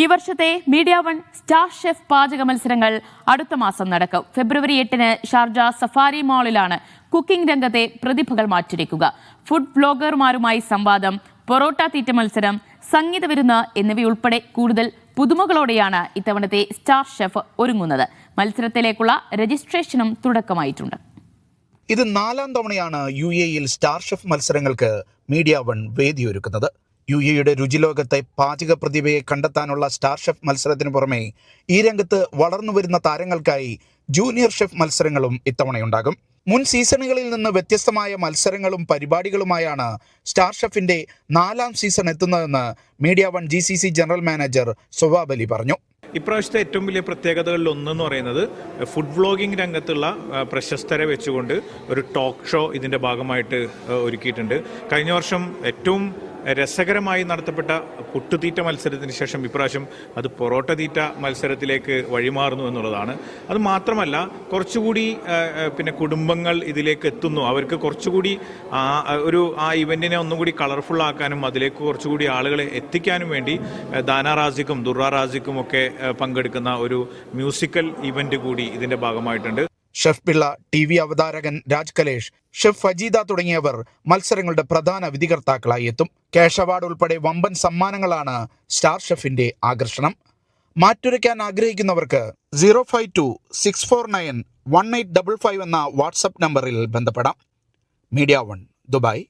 ഈ വർഷത്തെ media one star chef പാചക മത്സരങ്ങൾ അടുത്ത മാസം നടക്കും. ഫെബ്രുവരി എട്ടിന് ഷാർജ സഫാരി മാളിലാണ് കുക്കിംഗ് രംഗത്തെ പ്രതിഭകൾ മാറ്റിരിക്കുക ഫുഡ് ബ്ലോഗർമാരുമായി സംവാദം പൊറോട്ട തീറ്റ മത്സരം സംഗീത വിരുന്ന് എന്നിവയുൾപ്പെടെ കൂടുതൽ പുതുമകളോടെയാണ് ഇത്തവണത്തെ സ്റ്റാർ ഷെഫ് ഒരുങ്ങുന്നത്. മത്സരത്തിലേക്കുള്ള രജിസ്ട്രേഷനും തുടക്കമായിട്ടുണ്ട്. ഇത് നാലാം തവണയാണ് യു എയിൽ സ്റ്റാർ ഷെഫ് മത്സരങ്ങൾക്ക് മീഡിയ വൺ വേദിയൊരുക്കുന്നത്. യു എയുടെ രുചിലോകത്തെ പാചക പ്രതിഭയെ കണ്ടെത്താനുള്ള സ്റ്റാർ ഷെഫ് മത്സരത്തിന് പുറമെ ഈ രംഗത്ത് വളർന്നു വരുന്ന താരങ്ങൾക്കായി ജൂനിയർ ഷെഫ് മത്സരങ്ങളും ഇത്തവണയുണ്ടാകും. മുൻ സീസണുകളിൽ നിന്ന് വ്യത്യസ്തമായ മത്സരങ്ങളും പരിപാടികളുമായാണ് സ്റ്റാർ ഷെഫിന്റെ നാലാം season എത്തുന്നതെന്ന് media one G general manager Sowab പറഞ്ഞു. ഇപ്രാവശ്യത്തെ ഏറ്റവും വലിയ പ്രത്യേകതകളിൽ ഒന്നെന്ന് പറയുന്നത് ഫുഡ് വ്ളോഗിംഗ് രംഗത്തുള്ള പ്രശസ്തരെ വെച്ചുകൊണ്ട് ഒരു ടോക്ക് ഷോ ഇതിന്റെ ഭാഗമായിട്ട് ഒരുക്കിയിട്ടുണ്ട്. കഴിഞ്ഞ വർഷം ഏറ്റവും രസകരമായി നടത്തപ്പെട്ട പുട്ടുതീറ്റ മത്സരത്തിന് ശേഷം ഇപ്രാവശ്യം അത് പൊറോട്ട തീറ്റ മത്സരത്തിലേക്ക് വഴിമാറുന്നു എന്നുള്ളതാണ്. അത് മാത്രമല്ല കുറച്ചുകൂടി പിന്നെ കുടുംബങ്ങൾ ഇതിലേക്ക് എത്തുന്നു. അവർക്ക് കുറച്ചുകൂടി ആ ഒരു ആ ഇവന്റിനെ ഒന്നുകൂടി കളർഫുൾ ആക്കാനും അതിലേക്ക് കുറച്ചുകൂടി ആളുകളെ എത്തിക്കാനും വേണ്ടി ദാന റാസിക്കും ദുർറ റാസിക്കും ഒക്കെ പങ്കെടുക്കുന്ന ഒരു മ്യൂസിക്കൽ ഇവന്റ് കൂടി ഇതിന്റെ ഭാഗമായിട്ടുണ്ട്. ഷെഫ് പിള്ള ടി വി അവതാരകൻ രാജ് കലേഷ് ഷെഫ് ഫജീദ തുടങ്ങിയവർ മത്സരങ്ങളുടെ പ്രധാന വിധികർത്താക്കളായി എത്തും. ക്യാഷ് അവാർഡ് ഉൾപ്പെടെ വമ്പൻ സമ്മാനങ്ങളാണ് സ്റ്റാർ ഷെഫിന്റെ ആകർഷണം. മാറ്റുരയ്ക്കാൻ ആഗ്രഹിക്കുന്നവർക്ക് zero five two six four nine one eight double five എന്ന വാട്സപ്പ് നമ്പറിൽ ബന്ധപ്പെടാം. Media one Dubai.